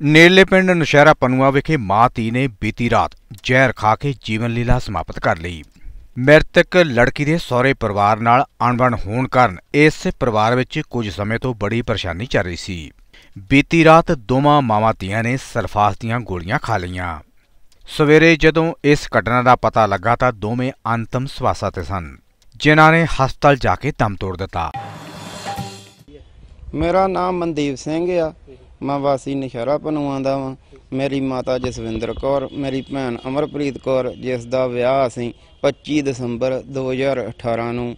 ਨੇੜਲੇ ਪਿੰਡ ਨੁਸ਼ਹਿਰਾ ਪਨੂਆ ਵਿਖੇ ਮਾਂ ਧੀ ਨੇ ਬੀਤੀ ਰਾਤ ਜ਼ਹਿਰ ਖਾ ਕੇ ਜੀਵਨ ਲੀਲਾ ਸਮਾਪਤ ਕਰ ਲਈ। ਮ੍ਰਿਤਕ ਲੜਕੀ ਦੇ ਸਹੁਰੇ ਪਰਿਵਾਰ ਨਾਲ ਅਣਬਣ ਹੋਣ ਕਾਰਨ ਇਸ ਪਰਿਵਾਰ ਵਿੱਚ ਕੁਝ ਸਮੇਂ ਤੋਂ ਬੜੀ ਪਰੇਸ਼ਾਨੀ ਚੱਲ ਰਹੀ ਸੀ। ਬੀਤੀ ਰਾਤ ਦੋਵਾਂ ਮਾਵਾਂ ਧੀਆਂ ਨੇ ਸਰਫਾਸ ਦੀਆਂ ਗੋਲੀਆਂ ਖਾ ਲਈਆਂ। ਸਵੇਰੇ ਜਦੋਂ ਇਸ ਘਟਨਾ ਦਾ ਪਤਾ ਲੱਗਾ ਤਾਂ ਦੋਵੇਂ ਅੰਤਮ ਸਵਾਸਾਂ ਤੇ ਸਨ, ਜਿਨ੍ਹਾਂ ਨੇ ਹਸਪਤਾਲ ਜਾ ਕੇ ਦਮ ਤੋੜ ਦਿੱਤਾ। ਮੇਰਾ ਨਾਮ ਮਨਦੀਪ ਸਿੰਘ ਆ। ਮੈਂ ਵਾਸੀ ਨਸ਼ਹਿਰਾ ਪਨੂਆਂ ਦਾ ਵਾਂ। ਮੇਰੀ ਮਾਤਾ ਜਸਵਿੰਦਰ ਕੌਰ, ਮੇਰੀ ਭੈਣ ਅਮਰਪ੍ਰੀਤ ਕੌਰ, ਜਿਸ ਦਾ ਵਿਆਹ ਅਸੀਂ 25 ਦਸੰਬਰ 2018 ਨੂੰ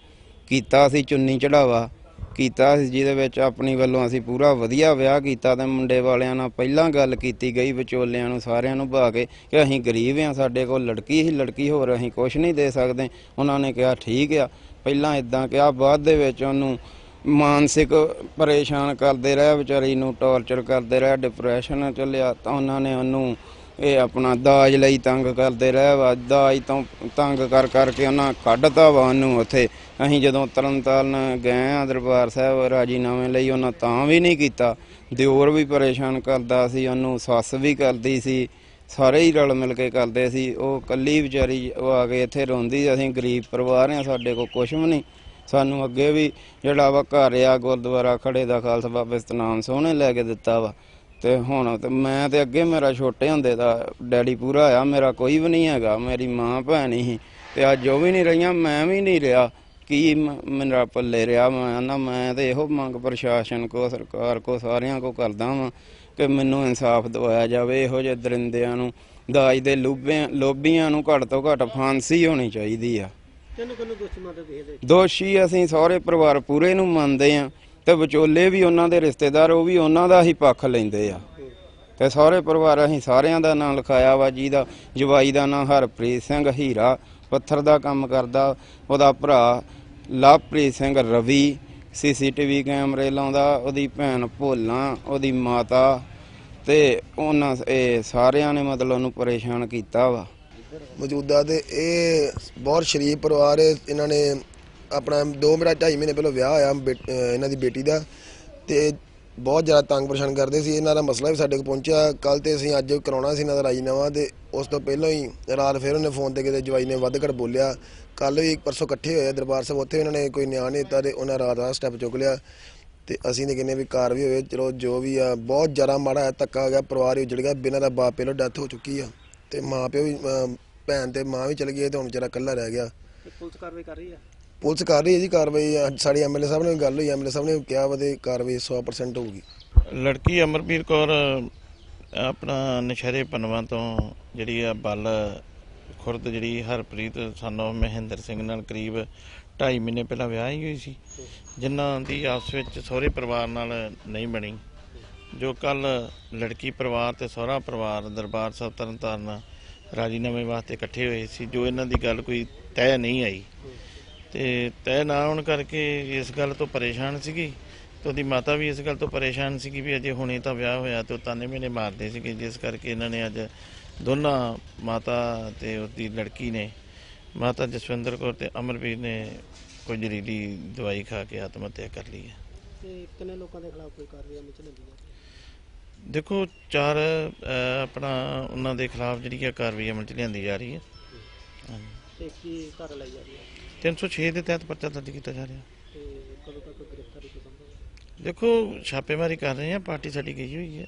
ਕੀਤਾ ਸੀ ਚੁੰਨੀ ਚੜਾਵਾ। ਕੀਤਾ ਸੀ ਜਿਹਦੇ ਵਿੱਚ ਆਪਣੀ ਵੱਲੋਂ ਅਸੀਂ ਪੂਰਾ ਵਧੀਆ ਵਿਆਹ ਕੀਤਾ ਤੇ ਮੁੰਡੇ ਵਾਲਿਆਂ ਨਾਲ ਪਹਿਲਾਂ ਗੱਲ ਕੀਤੀ ਗਈ, ਵਿਚੋਲਿਆਂ ਨੂੰ ਸਾਰਿਆਂ ਨੂੰ ਭਾ ਕੇ ਕਿ ਅਸੀਂ ਗਰੀਬ ਆ, ਸਾਡੇ ਕੋਲ ਲੜਕੀ ਹੀ ਲੜਕੀ, ਹੋਰ ਅਸੀਂ ਕੁਝ ਨਹੀਂ ਦੇ ਸਕਦੇ। ਉਹਨਾਂ ਨੇ ਕਿਹਾ, ਠੀਕ ਆ। ਪਹਿਲਾਂ ਇਦਾਂ ਕਿਹਾ, ਬਾਅਦ ਦੇ ਵਿੱਚ ਉਹਨੂੰ ਮਾਨਸਿਕ ਪਰੇਸ਼ਾਨ ਕਰਦੇ ਰਹੇ, ਵਿਚਾਰੀ ਨੂੰ ਟੌਰਚਰ ਕਰਦੇ ਰਹੇ ਡਿਪਰੈਸ਼ਨ ਚੱਲਿਆ ਤਾਂ ਉਹਨਾਂ ਨੇ ਉਹਨੂੰ ਇਹ ਆਪਣਾ ਦਾਜ ਲਈ ਤੰਗ ਕਰਦੇ ਰਹੇ, ਵਾ ਦਾਜ ਤੋਂ ਤੰਗ ਕਰ ਕਰਕੇ ਉਹਨਾਂ ਕੱਢਤਾ ਵਾ ਉਹਨੂੰ ਉੱਥੇ। ਅਸੀਂ ਜਦੋਂ ਤਰਨਤਾਰਨ ਗਏ ਆ ਦਰਬਾਰ ਸਾਹਿਬ ਰਾਜੀਨਾਮੇ ਲਈ, ਉਹਨਾਂ ਤਾਂ ਵੀ ਨਹੀਂ ਕੀਤਾ। ਦਿਓਰ ਵੀ ਪਰੇਸ਼ਾਨ ਕਰਦਾ ਸੀ, ਉਹਨੂੰ ਸੱਸ ਵੀ ਕਰਦੀ ਸੀ, ਸਾਰੇ ਹੀ ਰਲ ਮਿਲ ਕੇ ਕਰਦੇ ਸੀ। ਉਹ ਕੱਲੀ ਵਿਚਾਰੀ ਉਹ ਆ ਕੇ ਇੱਥੇ ਰੋਂਦੀ ਸੀ। ਅਸੀਂ ਗਰੀਬ ਪਰਿਵਾਰ ਆ ਸਾਡੇ ਕੋਲ ਕੁਝ ਵੀ ਨਹੀਂ। ਸਾਨੂੰ ਅੱਗੇ ਵੀ ਜਿਹੜਾ ਵਾ ਘਰ ਆ, ਗੁਰਦੁਆਰਾ ਖੜੇ ਦਾ ਖਾਲਸਾ ਬਾਬਾ ਸਤਨਾਮ ਸੋਹਣੇ ਲੈ ਕੇ ਦਿੱਤਾ ਵਾ। ਤੇ ਹੁਣ ਤੇ ਮੈਂ ਤੇ ਅੱਗੇ ਮੇਰਾ ਛੋਟੇ ਹੁੰਦੇ ਦਾ ਡੈਡੀ ਪੂਰਾ ਆ, ਮੇਰਾ ਕੋਈ ਵੀ ਨਹੀਂ ਹੈਗਾ, ਮੇਰੀ ਮਾਂ ਭੈਣ ਹੀ। ਤੇ ਅੱਜ ਉਹ ਵੀ ਨਹੀਂ ਰਹੀਆਂ, ਮੈਂ ਵੀ ਨਹੀਂ ਰਿਹਾ। ਕੀ ਮੇਰਾ ਪੱਲੇ ਰਿਹਾ ਮੈਂ ਨਾ ਮੈਂ ਤੇ ਇਹੋ ਮੰਗ ਪ੍ਰਸ਼ਾਸਨ ਕੋ, ਸਰਕਾਰ ਕੋ, ਸਾਰਿਆਂ ਕੋ ਕਰਦਾ ਵਾਂ ਕਿ ਮੈਨੂੰ ਇਨਸਾਫ ਦਿਵਾਇਆ ਜਾਵੇ। ਇਹੋ ਜਿਹੇ ਦਰਿੰਦਿਆਂ ਨੂੰ, ਦਾਜ ਦੇ ਲੋਭਿਆਂ, ਲੋਭੀਆਂ ਨੂੰ ਘੱਟ ਤੋਂ ਘੱਟ ਫਾਂਸੀ ਹੋਣੀ ਚਾਹੀਦੀ ਆ। ਕਿਹਨੂੰ ਕਿਹਨੂੰ ਦੋਸ਼ੀ ਮੰਨਦੇ ਦੇਖਦੇ ਦੋਸ਼ੀ ਅਸੀਂ ਸਹੁਰੇ ਪਰਿਵਾਰ ਪੂਰੇ ਨੂੰ ਮੰਨਦੇ ਆ ਤੇ ਵਿਚੋਲੇ ਵੀ ਉਹਨਾਂ ਦੇ ਰਿਸ਼ਤੇਦਾਰ, ਉਹ ਵੀ ਉਹਨਾਂ ਦਾ ਹੀ ਪੱਖ ਲੈਂਦੇ ਆ। ਤੇ ਸਹੁਰੇ ਪਰਿਵਾਰ ਅਸੀਂ ਸਾਰਿਆਂ ਦਾ ਨਾਮ ਲਿਖਾਇਆ ਵਾ ਜਿਹਦਾ ਜਵਾਈ ਦਾ ਨਾਮ ਹਰਪ੍ਰੀਤ ਸਿੰਘ ਹੀਰਾ, ਪੱਥਰ ਦਾ ਕੰਮ ਕਰਦਾ, ਉਹਦਾ ਭਰਾ ਲਵਪ੍ਰੀਤ ਸਿੰਘ ਰਵੀ, ਸੀਸੀਟੀਵੀ ਕੈਮਰੇ ਲਾਉਂਦਾ, ਉਹਦੀ ਭੈਣ ਭੋਲਾ, ਉਹਦੀ ਮਾਤਾ ਤੇ ਉਹਨਾਂ, ਇਹ ਸਾਰਿਆਂ ਨੇ ਮਤਲਬ ਉਹਨੂੰ ਪਰੇਸ਼ਾਨ ਕੀਤਾ ਵਾ। ਮੌਜੂਦਾ ਤੇ ਇਹ ਬਹੁਤ ਸ਼ਰੀਫ ਪਰਿਵਾਰ ਹੈ। ਇਹਨਾਂ ਨੇ ਆਪਣਾ 2 ਮੇਰਾ 2.5 ਮਹੀਨੇ ਪਹਿਲਾਂ ਵਿਆਹ ਹੋਇਆ ਬੇਟ- ਅਹ ਇਹਨਾਂ ਦੀ ਬੇਟੀ ਦਾ ਤੇ ਬਹੁਤ ਜ਼ਿਆਦਾ ਤੰਗ ਪਰੇਸ਼ਾਨ ਕਰਦੇ ਸੀ। ਇਹਨਾਂ ਦਾ ਮਸਲਾ ਵੀ ਸਾਡੇ ਕੋਲ ਪਹੁੰਚਿਆ। ਕੱਲ ਤੇ ਅਸੀਂ ਅੱਜ ਕਰਾਉਣਾ ਸੀ ਇਹਨਾਂ ਦਾ ਰਾਜੀਨਾਮਾ ਤੇ ਉਸ ਤੋਂ ਪਹਿਲਾਂ ਹੀ ਰਾਤ ਫਿਰ ਉਹਨੇ ਫੋਨ ਤੇ ਕਿਤੇ ਜਵਾਈ ਨੇ ਵੱਧ ਘੱਟ ਬੋਲਿਆ। ਕੱਲ ਵੀ ਪਰਸੋਂ ਇਕੱਠੇ ਹੋਏ ਆ ਦਰਬਾਰ ਸਾਹਿਬ। ਉੱਥੇ ਇਹਨਾਂ ਨੇ ਕੋਈ ਨਿਆਂ ਨਹੀਂ ਦਿੱਤਾ ਤੇ ਉਹਨਾਂ ਰਾਤ ਦਾ ਸਟੈਪ ਚੁੱਕ ਲਿਆ। ਤੇ ਅਸੀਂ ਨੇ ਕਹਿੰਦੇ ਵੀ ਕਾਰ ਵੀ ਹੋਵੇ। ਚਲੋ ਜੋ ਵੀ ਆ, ਬਹੁਤ ਜ਼ਿਆਦਾ ਮਾੜਾ ਹੈ ਧੱਕਾ ਹੋ ਗਿਆ। ਪਰਿਵਾਰ ਹੀ ਉਜੜ ਗਿਆ। ਬਿਨਾਂ ਦਾ ਬਾਪ ਪਹਿਲਾਂ ਡੈਥ ਹੋ ਚੁੱਕੀ ਆ। ਤੇ ਮਾਂ ਪਿਓ ਵੀ ਭੈਣ ਤੇ ਮਾਂ ਵੀ ਚਲ ਗਈ ਤੇ ਹੁਣ ਵਿਚਾਰਾ ਇਕੱਲਾ ਰਹਿ ਗਿਆ। ਤੇ ਪੁਲਿਸ ਕਾਰਵਾਈ ਕਰ ਰਹੀ ਆ ਪੁਲਿਸ ਕਰ ਰਹੀ ਹੈ ਜੀ ਕਾਰਵਾਈ ਅੱਜ ਸਾਡੀ ਐਮਐਲਏ ਸਾਹਿਬ ਨੇ ਵੀ ਗੱਲ ਹੋਈ ਐਮਐਲਏ ਸਾਹਿਬ ਨੇ ਕਿਹਾ ਵਾ ਤੇ ਕਾਰਵਾਈ 100% ਹੋਊਗੀ। ਲੜਕੀ ਅਮਰਵੀਰ ਕੌਰ ਆਪਣਾ ਨਸ਼ਹਿਰੇ ਪਨਵਾ ਤੋਂ ਜਿਹੜੀ ਆ ਬਲ ਖੁਰਦ ਜਿਹੜੀ ਹਰਪ੍ਰੀਤ ਸਾਨੂੰ ਮਹਿੰਦਰ ਸਿੰਘ ਨਾਲ ਕਰੀਬ 2.5 ਮਹੀਨੇ ਪਹਿਲਾਂ ਵਿਆਹੀ ਹੋਈ ਸੀ। ਜਿਨ੍ਹਾਂ ਦੀ ਆਪਸ ਵਿੱਚ ਸਹੁਰੇ ਪਰਿਵਾਰ ਨਾਲ ਨਹੀਂ ਬਣੀ। ਜੋ ਕੱਲ ਲੜਕੀ ਪਰਿਵਾਰ ਤੇ ਸਹੁਰਾ ਪਰਿਵਾਰ ਦਰਬਾਰ ਸਾਹਿਬ ਤਰਨਤਾਰਨ ਰਾਜੀਨਾਮੇ ਵਾਸਤੇ ਇਕੱਠੇ ਹੋਏ ਸੀ, ਜੋ ਇਹਨਾਂ ਦੀ ਗੱਲ ਕੋਈ ਤੈਅ ਨਹੀਂ ਆਈ। ਤੇ ਤੈਅ ਨਾ ਹੋਣ ਕਰਕੇ ਇਸ ਗੱਲ ਤੋਂ ਪਰੇਸ਼ਾਨ ਸੀਗੀ ਤੇ ਉਹਦੀ ਮਾਤਾ ਵੀ ਇਸ ਗੱਲ ਤੋਂ ਪਰੇਸ਼ਾਨ ਸੀਗੀ ਵੀ ਅਜੇ ਹੁਣੇ ਤਾਂ ਵਿਆਹ ਹੋਇਆ ਤੇ ਉਹ ਤਾਨੇ ਮੈਨੇ ਮਾਰਦੇ ਸੀਗੇ, ਜਿਸ ਕਰਕੇ ਇਹਨਾਂ ਨੇ ਅੱਜ ਦੋਨਾਂ ਮਾਤਾ ਤੇ ਉਹਦੀ ਲੜਕੀ ਨੇ, ਮਾਤਾ ਜਸਵਿੰਦਰ ਕੌਰ ਤੇ ਅਮਰਵੀਰ ਨੇ ਕੋਈ ਜ਼ਹਿਰੀਲੀ ਦਵਾਈ ਖਾ ਕੇ ਆਤਮ ਹੱਤਿਆ ਕਰ ਲਈ ਹੈ। ਤੇ ਕਿੰਨੇ ਲੋਕਾਂ ਦੇ ਖਿਲਾਫ ਕੋਈ ਕਾਰਵਾਈ ਅਮਲ ਚ ਲੈਂਦੀ ਹੈ? ਦੇਖੋ ਚਾਰ ਆਪਣਾ ਉਹਨਾਂ ਦੇ ਖਿਲਾਫ ਜਿਹੜੀ ਹੈ ਕਾਰਵਾਈ ਅਮਲ ਚ ਲਿਆਂਦੀ ਜਾ ਰਹੀ ਹੈ। ਤੇ ਕੀ ਕਰ ਲਈ ਜਾ ਰਹੀ ਹੈ? 306 ਦੇ ਤਹਿਤ ਪਰਚਾ ਦਰਜ ਕੀਤਾ ਜਾ ਰਿਹਾ। ਤੇ ਕਦੋਂ ਤੱਕ ਗ੍ਰਿਫਤਾਰੀ ਕੋਈ ਸੰਭਵ ਦੇਖੋ ਛਾਪੇਮਾਰੀ ਕਰ ਰਹੇ ਆ ਪਾਰਟੀ ਸਾਡੀ ਗਈ ਹੋਈ ਹੈ।